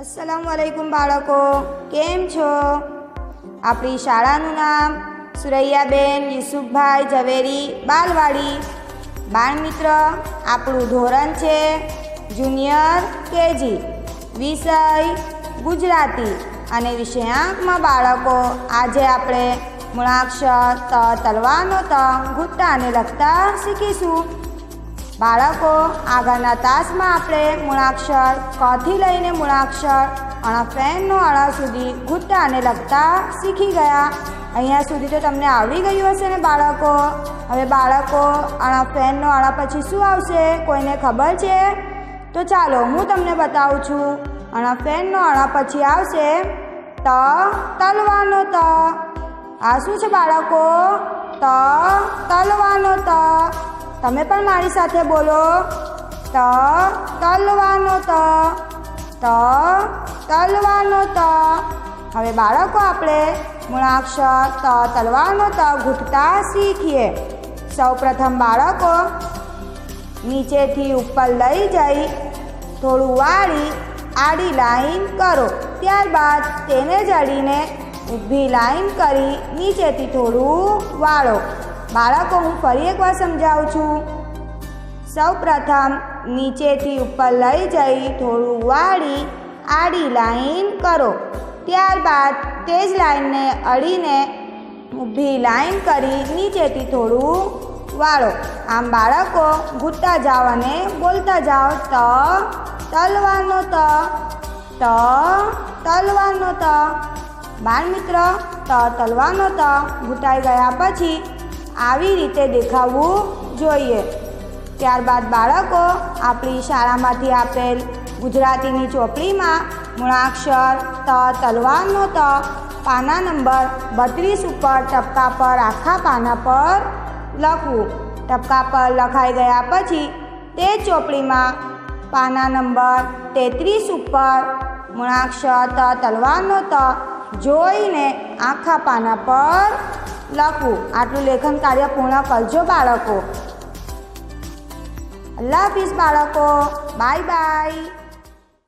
અસલામ વાલેકુમ બાળકો, કેમ છો? આપણી શાળાનું નામ સુરૈયાબેન યુસુફભાઈ ઝવેરી બાલવાડી. બાળમિત્ર, આપણું ધોરણ છે જુનિયર કેજી, વિષય ગુજરાતી અને વિષયાંકમાં બાળકો, આજે આપણે મૂળાક્ષર, ત તલવાનો ત ઘૂંટાને લખતા શીખીશું. બાળકો, આગળના તાસમાં આપણે મૂળાક્ષર કથી લઈને મૂળાક્ષર અણફેનનો અળા સુધી ઘૂંટા અને લખતા શીખી ગયા. અહીંયા સુધી તો તમને આવડી ગયું હશે ને બાળકો? હવે બાળકો અણફેનનો અળા પછી શું આવશે? કોઈને ખબર છે? તો ચાલો હું તમને બતાવું છું. અણફેનનો અળા પછી આવશે ત, તલવાનો ત. આ શું છે બાળકો? ત, તલવાનો ત. તમે પણ મારી સાથે બોલો. ત, તલવાનો ત ત, તલવાનો ત. હવે બાળકો આપણે મૂળાક્ષર ત, તલવાનો ત ઘૂંટતા શીખીએ. સૌપ્રથમ બાળકો નીચેથી ઉપર લઈ જઈ, થોડું વાળી, આડી લાઈન કરો. ત્યારબાદ તેને જડીને ઊભી લાઈન કરી નીચેથી થોડું વાળો. બાળકો, હું ફરી એકવાર સમજાવું છું. સૌ પ્રથમ નીચેથી ઉપર લઈ જઈ, થોડું વાળી, આડી લાઈન કરો. ત્યારબાદ તે જ લાઈનને અડીને ઊભી લાઈન કરી નીચેથી થોડું વાળો. આમ બાળકો ઘૂંટતા જાઓ અને બોલતા જાઓ, ત તલવાનો ત ત તલવાનો ત. બાળ મિત્ર ત તલવાનો ત. ઘૂંટાઈ ગયા પછી આવી રીતે દેખાવું જોઈએ. ત્યારબાદ બાળકો આપણી શાળામાંથી આપેલ ગુજરાતીની ચોપડીમાં મૂળાક્ષર, ત, તલવારનો ત, પાના નંબર બત્રીસ ઉપર ટપકા પર આખા પાના પર લખવું. ટપકા પર લખાઈ ગયા પછી તે ચોપડીમાં પાના નંબર તેત્રીસ ઉપર મૂળાક્ષર, ત, તલવારનો ત જોઈને આખા પાના પર લખવું આટલું લેખન કાર્ય પૂર્ણ કરજો બાળકો. અલ્લાહ હાફિઝ બાળકો. Bye bye